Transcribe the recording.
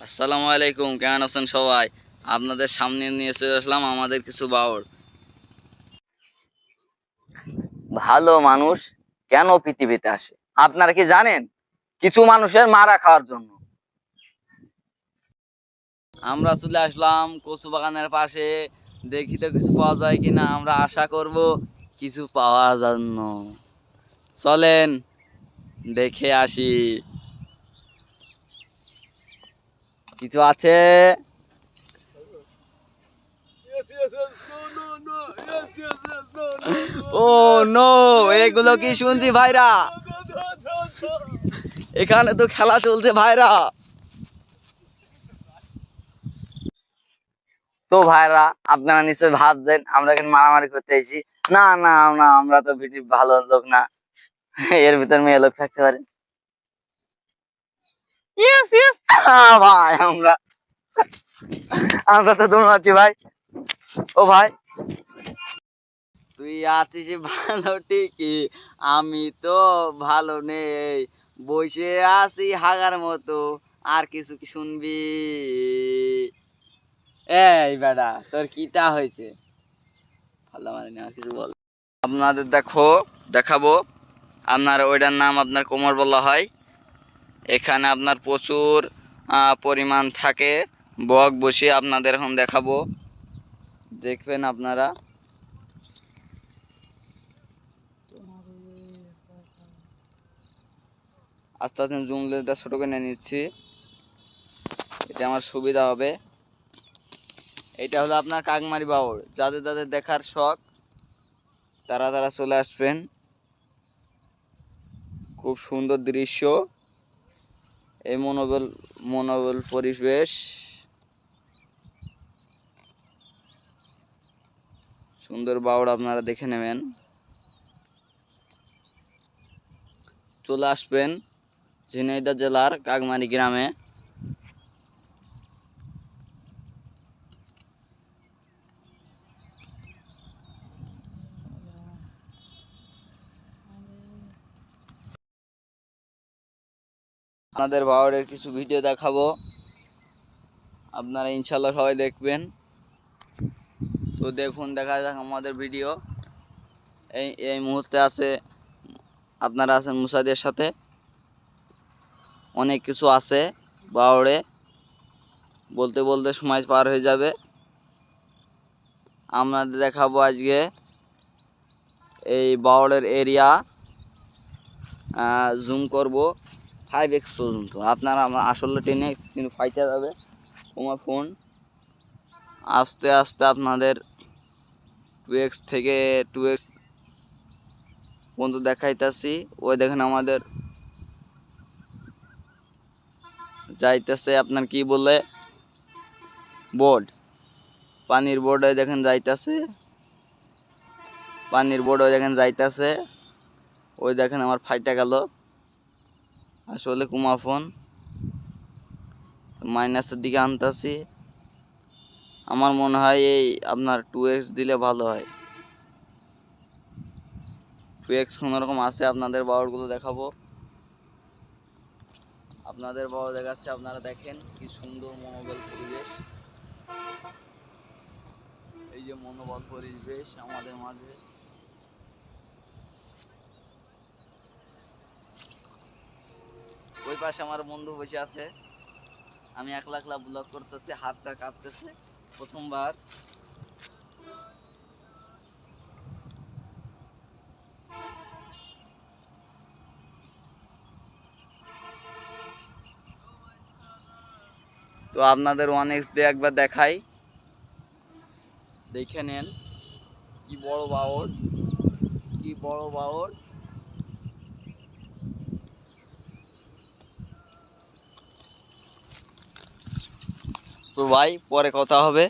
আসসালামু আলাইকুম কেমন আছেন সবাই? আপনাদের সামনে নিয়ে এসে আসলাম আমাদের কিছু বাউল। ভালো মানুষ কেন পৃথিবীতে আসে? আপনারা কি জানেন? কিছু মানুষের মারা খাওয়ার জন্য। আমরা চলে আসলাম কচু বাগানের পাশে। দেখি তো কিছু পাওয়া যায় কিনা আমরা আশা করব কিছু পাওয়ার জন্য। চলেন দেখে আসি। কিছু আছে? ও নো এগুলো কি শুনছি ভাইরা? এখানে তো খেলা চলছে ভাইরা। তো ভাইরা, আপনারা নিশ্চয়ই ভাবছেন, আমরা কিন্তু মারামারি করতে এসেছি। না না আমরা তো ভালো লোক না। এর ভিতর মেয়ে লোক থাকতে পারে। Yes, yes. আহ, ভাই আমরা আমরা তো দৌড়াচ্ছি ভাই। ও ভাই। তুই আছিস ভালো ঠিকই আমি তো ভালো নেই। বসে আছি হাগার মতো আর কিছু কি শুনবি? এই বেটা তোর কি কিটা হয়েছে? ভালো মানে আর কিছু বল। আপনাদের দেখো দেখাবো। আপনার ওইটার নাম আপনার কোমর বলা হয়। এখানে আপনার প্রচুর পরিমাণ থাকে। বক বসে আপনাদের এখন দেখাবো। দেখবেন আপনারা। আস্তে আস্তে জুম লেন্সটা ছোটো করে নিয়ে নিচ্ছি। এটা আমার সুবিধা হবে। এটা হলো আপনার কাকমারি বাউর যাদের যাদের দেখার শখ, তারা তারা চলে আসবেন। খুব সুন্দর দৃশ্য। এই মনোবল মনোবল পরিবেশ। সুন্দর বাউড় আপনারা দেখে নেবেন। চলে আসবেন ঝিনাইদা জেলার কাকমারি গ্রামে। আপনাদের বাউরের কিছু ভিডিও দেখাবো। আপনারা ইনশাল্লাহ সবাই দেখবেন। তো দেখুন, দেখা যাক আমাদের ভিডিও এই এই মুহূর্তে আছে, আপনারা আছেন মুসাদের সাথে। অনেক কিছু আছে বাউড়ে বলতে বলতে সময় পার হয়ে যাবে। আমরা দেখাবো আজকে এই বাউড়ের এরিয়া জুম করব। ফাইভ এক্স পর্যন্ত আপনারা আমরা আসলে টেন এক্স কিন্তু ফাইটে যাবে। তোমার ফোন আস্তে আস্তে আপনাদের টু এক্স থেকে টু এক্স পর্যন্ত দেখাইতেছি। ওই দেখেন আমাদের যাইতেছে আপনার কি বলে? বোর্ড পানির বোর্ড দেখেন যাইতেছে। পানির বোর্ড দেখেন যাইতেছে। ওই দেখেন আমার ফাইটা গেল। আসলে কুমা ফোন। মাইনাসের দিকে আনতাছি। আমার মনে হয় এই আপনার টু এক্স দিলে ভালো হয়। টু এক্স কোনোরকম আছে আপনাদের বাউরগুলো দেখাবো। আপনাদের বাবা দেখাচ্ছে, আপনারা দেখেন কি সুন্দর মনোবল পরিবেশ। এই যে মনোবল পরিবেশ আমাদের মাঝে। পাশে আমার বন্ধু বসে আছে। আমি একলা একলা ব্লগ করতেছি, হাতটা কাঁপতেছে, প্রথমবার। তো আপনাদের ওয়ান এক্স দিয়ে একবার দেখাই। দেখে নেন, কি বড় বাওর কি বড় বাওর তো ভাই পরে কথা হবে।